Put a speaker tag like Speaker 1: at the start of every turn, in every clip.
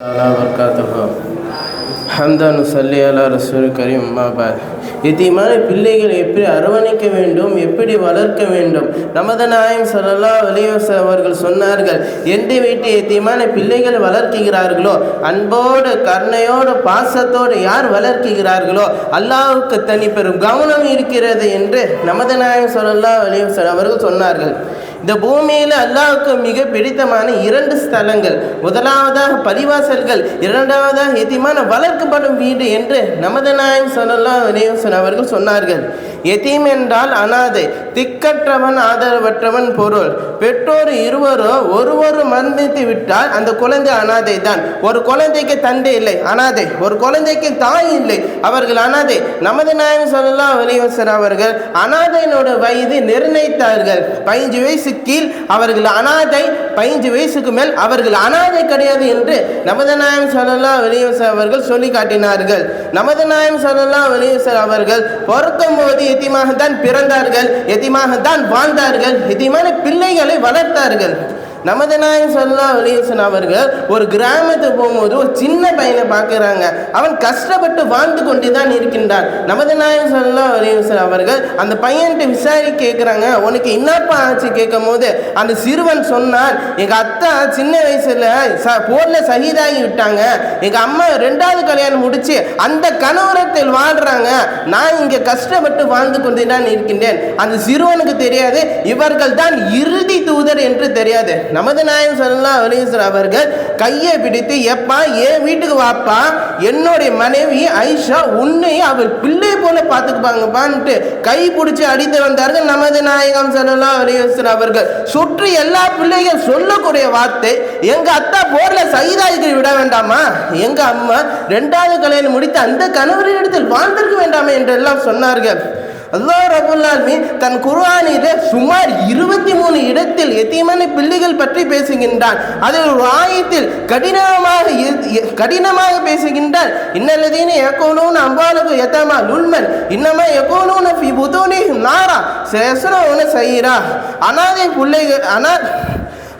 Speaker 1: வர்க்காத்தகோ ஹம்தா அலா ரசூல் கரீம் அம்மாபாத் எத்தியமான மாதிரி பிள்ளைகளை எப்படி அரவணைக்க வேண்டும் எப்படி வளர்க்க வேண்டும் நமது நாயம் சல்லா வலியோஸ் அவர்கள் சொன்னார்கள் எந்த வீட்டு எத்தியமான பிள்ளைகள் வளர்க்குகிறார்களோ அன்போடு கருணையோடு பாசத்தோடு யார் வளர்க்குகிறார்களோ அல்லாவுக்கு தனி பெரும் கவனம் இருக்கிறது என்று நமது நாயம் சல்லா வலியோஸ் அவர்கள் சொன்னார்கள். இந்த பூமியில் அல்லாவுக்கு மிக பிடித்தமான இரண்டு ஸ்தலங்கள். முதலாவதாக பரிவாசல்கள் இரண்டாவதாக எத்திமான வளர்க்கப்படும் வீடு என்று நமது நாயம் சொல்லலாம் வினயோசன் அவர்கள் சொன்னார்கள். எத்தீம் என்றால் அனாதை திக்கற்றவன் ஆதரவற்றவன் பொருள். பெற்றோர் இருவரோ ஒருவர் மரணித்து விட்டால் அந்த குழந்தை அனாதை தான் ஒரு குழந்தைக்கு தந்தை இல்லை அனாதை. ஒரு குழந்தைக்கு தாய் இல்லை அவர்கள் அனாதை. நமது நாயம் சொல்லலாம் வினயோசன் அவர்கள் அனாதையினோட வயது நிர்ணயித்தார்கள். பதினஞ்சு வயசு கீழ் அவர்கள் அனாதை பதினஞ்சு வயசுக்கு மேல் அவர்கள் அனாதை கிடையாது என்று நமது நாயம் சொல்லலா வெளியசர் அவர்கள் சொல்லி காட்டினார்கள். நமது நாயம் சொல்லலா வெளியசர் அவர்கள் பிறக்கும் போது எத்தியமாகத்தான் பிறந்தார்கள் எத்தியமாகத்தான் வாழ்ந்தார்கள் எத்தியமான பிள்ளைகளை வளர்த்தார்கள். நமது நாயம் சொல்லா வெளியசன் அவர்கள் ஒரு கிராமத்துக்கு போகும்போது ஒரு சின்ன பையனை பார்க்குறாங்க. அவன் கஷ்டப்பட்டு வாழ்ந்து கொண்டு தான் இருக்கின்றான். நமது நாயம் சொல்லா வெளியசன் அவர்கள் அந்த பையன்கிட்ட விசாரி கேட்குறாங்க உனக்கு என்னப்பா ஆச்சு கேட்கும் போது அந்த சிறுவன் சொன்னான் எங்கள் அத்தா சின்ன வயசில் ச போரில் சகிதாகி விட்டாங்க. எங்கள் அம்மா ரெண்டாவது கல்யாணம் முடிச்சு அந்த கணவரத்தில் வாழ்கிறாங்க நான் இங்கே கஷ்டப்பட்டு வாழ்ந்து கொண்டு தான் இருக்கின்றேன். அந்த சிறுவனுக்கு தெரியாது. இவர்கள் தான் இறுதி தூதர் என்று தெரியாது. நமது நாயம் சொல்லலாம் அலிஸ்வர் அவர்கள் கையை பிடித்து எப்பா என் வீட்டுக்கு வாப்பா என்னுடைய மனைவி ஐஷா உன்னை அவர் பிள்ளை போல பார்த்துக்குப்பாங்கப்பான்ட்டு கை பிடிச்சி அடித்து வந்தார்கள் நமது நாயகம் சொல்லலாம் அலிஸ்வர் அவர்கள். சுற்றி எல்லா பிள்ளைகள் சொல்லக்கூடிய வார்த்தை எங்க அத்தா போர்ல சைதாய்க்கு விட வேண்டாமா? எங்க அம்மா ரெண்டாவது கலையில் முடித்து அந்த கணவரின் இடத்தில் வாழ்ந்திருக்க வேண்டாமே என்றெல்லாம் சொன்னார்கள். அல்லா ரபுல்லாலுமே தன் குர்ஆனிலே சுமார் இருபத்தி மூணு இடத்தில் எத்தீமான பிள்ளைகள் பற்றி பேசுகின்றான். அதில் ஒரு ஆயத்தில் கடினமாக எ- கடினமாக பேசுகின்றார் இன்னல்லதீன யகூனூன அம்பாலகு எத்தமா லுல்மன். இன்னமா யகூனூன ஃபி புதூனிஹிம் நாரா. சயஸ்ரவுன சைரா அனாதை பிள்ளைகள் அனா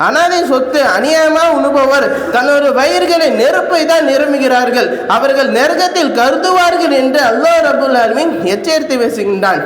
Speaker 1: அனாதை சொத்து அநியாயமாக உண்பவர் தன்னோட வயிறுகளை நெருப்பை தான் நிரம்புகிறார்கள். அவர்கள் நெருக்கத்தில் கருதுவார்கள் என்று அல்லாஹ் ரபுல் ஆலமீன் எச்சரித்து பேசுகின்றான்.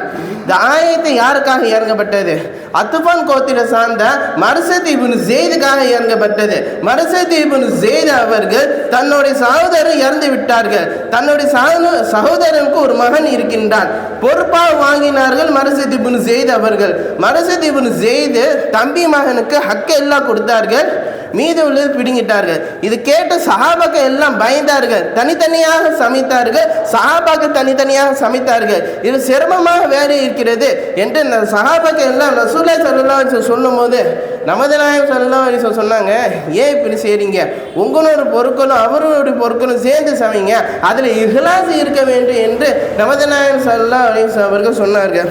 Speaker 1: இந்த ஆயத்தை யாருக்காக இறங்கப்பட்டது? அத்துபான் கோத்திர சார்ந்த மர்சத் இபுன் ஜெயிதுக்காக இறங்கப்பட்டது. மர்சத் இபுன் ஜெயித் அவர்கள் தன்னுடைய சகோதரர் இறந்து விட்டார்கள். தன்னுடைய சகோ- சகோதரனுக்கு ஒரு மகன் இருக்கின்றான். பொறுப்பாக வாங்கினார்கள் மரசத் இபுன் ஜெயித் அவர்கள். மரசத் இபுன் ஜெயித் தம்பி மகனுக்கு ஹக்க எல்லாம் கொடுத்தார்கள். மீது உள்ளது பிடுங்கிட்டார்கள். இது கேட்டு சஹாபாக்கள் எல்லாம் பயந்தார்கள். தனித்தனியாக சமைத்தார்கள். சஹாபாக்கள் தனித்தனியாக சமைத்தார்கள். இது சிரமமாக வேறு இருக்கிறது என்று இந்த சஹாபாக்கள் எல்லாம் ரசூலை சொல்லலாம் சொல்லும் போது நமது நாயம் சொல்லலாம் சொன்னாங்க ஏன் இப்படி செய்றீங்க? உங்களோட பொருட்களும் அவரோட பொருட்களும் சேர்ந்து சமைங்க. அதில் இஹ்லாசு இருக்க வேண்டும் என்று நமது நாயம் சல்லா அலிஸ் அவர்கள் சொன்னார்கள்.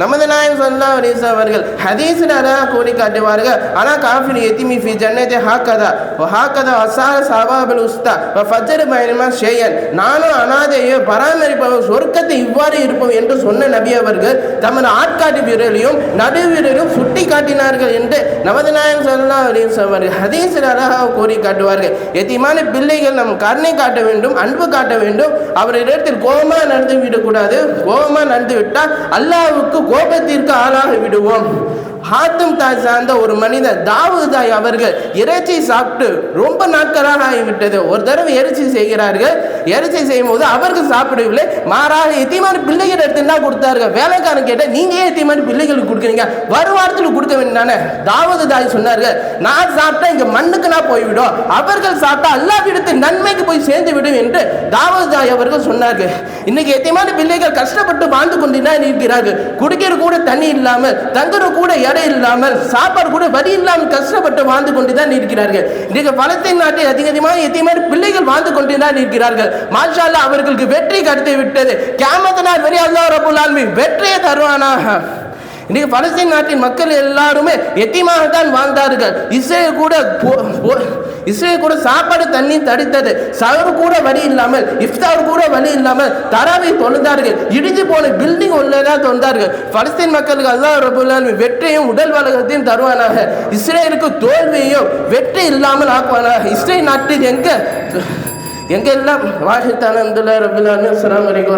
Speaker 1: நமது நாயம் சல்லா அலிஸ் அவர்கள் ஹதீஸில் அழகாக கூடி காட்டுவார்கள். ஆனால் காஃபிர் எத்திமி ஃபி ஜன்னத்தை ஹாக்கதா? ஓ ஹாக்கதா அசார சவாபல் உஸ்தா? ஓ ஃபஜர் பயணமா ஷேயன்? நானும் அனாதையோ பராமரிப்பவர் சொர்க்கத்தை இவ்வாறு இருப்போம் என்று சொன்ன நபி அவர்கள் தமது ஆட்காட்டு வீரரையும் நடு வீரரையும் சுட்டி காட்டினார்கள் என்று நமது நாயம் சல்லா அலிஸ் அவர்கள் ஹதீஸில் அழகாக கூறி காட்டுவார்கள். எத்தியமான பிள்ளைகள் நம் கருணை காட்ட வேண்டும் அன்பு காட்ட வேண்டும். அவரிடத்தில் கோபமாக நடந்து விடக்கூடாது. கோபமாக நடந்து விட்டால் அல்லாவுக்கு கோபத்திற்கு ஆளாகி விடுவோம் ஹாத்தும் தாய் சார்ந்த ஒரு மனிதர். தாவூதாய் அவர்கள் இறைச்சி சாப்பிட்டு ரொம்ப நாட்களாக ஆகிவிட்டது. ஒரு தடவை இறைச்சி செய்கிறார்கள். இறைச்சி செய்யும் போது அவர்கள் சாப்பிடவில்லை. மாறாக எத்தியமான பிள்ளைகள் எடுத்துன்னா கொடுத்தார்கள்? வேலைக்காரன் கேட்ட நீங்க ஏன் எத்தியமான பிள்ளைகளுக்கு கொடுக்குறீங்க? வருவாரத்தில் கொடுக்க வேண்டானே தாவது தாய் சொன்னார்கள் நான் சாப்பிட்டா இங்க மண்ணுக்கு நான் போய்விடும். அவர்கள் சாப்பிட்டா அல்லாவிடத்து நன்மைக்கு போய் சேர்ந்து விடும் என்று தாவது தாய் அவர்கள் சொன்னார்கள். இன்னைக்கு எத்தியமான பிள்ளைகள் கஷ்டப்பட்டு வாழ்ந்து கொண்டுதான் இருக்கிறார்கள். குடிக்கிற கூட தண்ணி இல்லாமல் தங்குற கூட இடம் இல்லாமல் சாப்பாடு கூட வரி இல்லாமல் கஷ்டப்பட்டு வாழ்ந்து கொண்டு தான் இருக்கிறார்கள் இன்றைக்கு பலஸ்தீன் நாட்டில் அதிக அதிகமாக எத்தனை பிள்ளைகள் வாழ்ந்து கொண்டு தான் இருக்கிறார்கள் மாஷா அவர்களுக்கு வெற்றி கடத்தி விட்டது. கேமத்த நாள் வரை அல்லாஹ் ரபுல் வெற்றியை தருவானாக. இன்றைக்கு பலஸ்தீன் நாட்டின் மக்கள் எல்லாருமே எத்தியமாகத்தான் வாழ்ந்தார்கள். இஸ்ரேல் கூட போ- இஸ்ரேல் கூட சாப்பாடு தண்ணி தடித்தது. சவரு கூட வழி இல்லாமல் இஃப்தார் கூட வழி இல்லாமல் தராவை தொழுந்தார்கள் இடிஞ்சு போன பில்டிங் உள்ளதான் தொழுந்தார்கள் பலஸ்தீன் மக்களுக்கு அல்லா ரபுல் வெற்றியும் உடல் வளகத்தையும் தருவானாக. இஸ்ரேலுக்கு தோல்வியையும் வெற்றி இல்லாமல் ஆக்குவானாக. இஸ்ரேல் நாட்டில் எங்க எங்கெல்லாம் எல்லாம் வாஹித் அலமதுல்லா ரபுல் ஆலமீன் அஸ்ஸலாமு அலைக்கும்